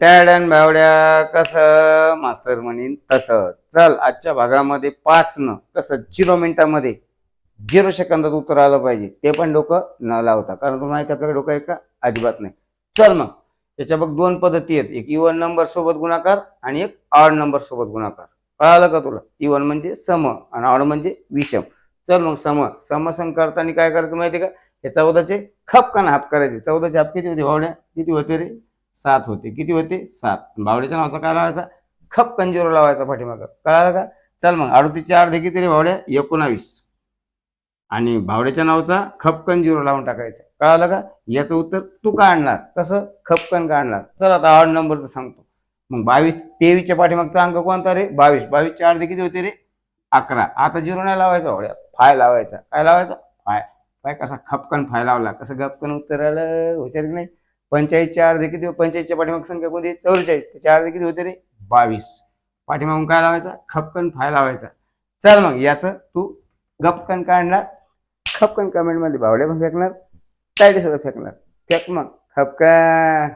टॅडन बावड्या कसं? मास्तर म्हणीन तसं. चल आजच्या भागामध्ये पाच न कसं? झिरो मिनिटामध्ये झिरो सेकंदात उत्तर आलं पाहिजे. ते पण डोकं न लावता. कारण तुम्हाला माहिती आहे आपल्याकडे डोकं आहे का? अजिबात नाही. चल मग. त्याच्या बघ दोन पद्धती आहेत. एक इवन नंबर सोबत गुणाकार आणि एक ऑड नंबर सोबत गुणाकार. कळालं का तुला? इवन म्हणजे सम आणि ऑड म्हणजे विषम. चल मग सम. समसंग करताना काय करायचं माहिती का? हे चौदाचे खपकन हाप करायचे. चौदाचे हाप किती होते भावड्या? किती होते रे? सात होते. किती होते? सात. बावड्याच्या नावाचा काय लावायचा खप कंजीवर लावायचा पाठीमागं. कळालं का? चल मग. अडतीसचे अर्धे किती रे भावड्या एकोणावीस. आणि भावड्याच्या नावाचा खपकन झिरो लावून टाकायचा. कळालं का? याचं उत्तर तू काढणार. कसं? खपकन काढणार. चल आता ऑड नंबरचं सांगतो. मग बावीस तेवीसच्या पाठीमागचा अंक कोणता रे? बावीस. बावीसच्या दे किती होते रे? अकरा. आता झिरो नाही लावायचा भावड्या फाय लावायचा. काय लावायचा? फाय. फाय कसा? खपकन फाय लावला. कसं गपकन उत्तर आलं? हुशार की नाही? पंचाळीसच्या अर्धे किती पंचाळीसच्या पाठीमाग संख्या कोणती चौवेचाळीस. त्याच्या अर्धे किती होते रे? बावीस. पाठीमागून काय लावायचा? खपकन फाय लावायचा. चल मग याचं तू गपकन काढणार. खपकन कमेंटमध्ये बावड्या पण फेकणार तायडे सुद्धा फेकणार. फेक मग खपकन.